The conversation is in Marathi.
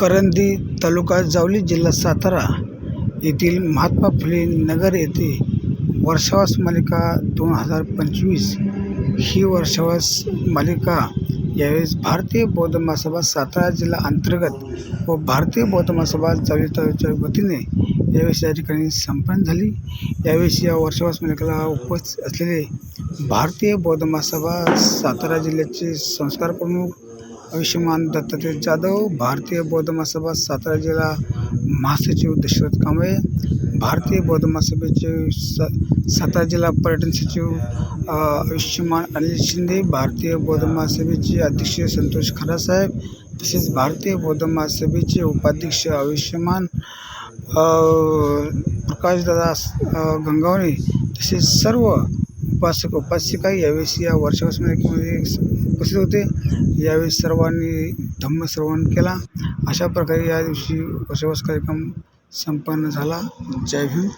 करंदी तालुका जावली जिल्हा सातारा येथील महात्मा फुले नगर येथे वर्षावास मालिका दोन हजार पंचवीस ही वर्षावास मालिका यावेळेस भारतीय बौद्ध महासभा सातारा जिल्हा अंतर्गत व भारतीय बौद्ध महासभा जावली तालुक्याच्या वतीने यावेळेस या ठिकाणी संपन्न झाली. यावेळेस या वर्षावास मालिकेला उपस्थित असलेले भारतीय बौद्ध महासभा सातारा जिल्ह्याचे संस्कार प्रमुख आयुष्यमान दत्तात्रय जाधव भारतीय बौद्ध महासभा सातारा जिल्हा महासचिव दशरथ कांबळे भारतीय बौद्ध महासभेचे स सातारा जिल्हा पर्यटन सचिव आयुष्यमान अनिल शिंदे भारतीय बौद्ध महासभेचे अध्यक्ष संतोष खरासाहेब तसेच भारतीय बौद्ध महासभेचे उपाध्यक्ष आयुष्यमान प्रकाशदादा गंगावणे तसेच सर्व उपासक उपासिका यावेळेस या वर्षापासून उपस्थित होते. यावेळेस सर्वांनी धम्म श्रवण केला. अशा प्रकारे या दिवशी वर्षावास कार्यक्रम संपन्न झाला. जय भीम.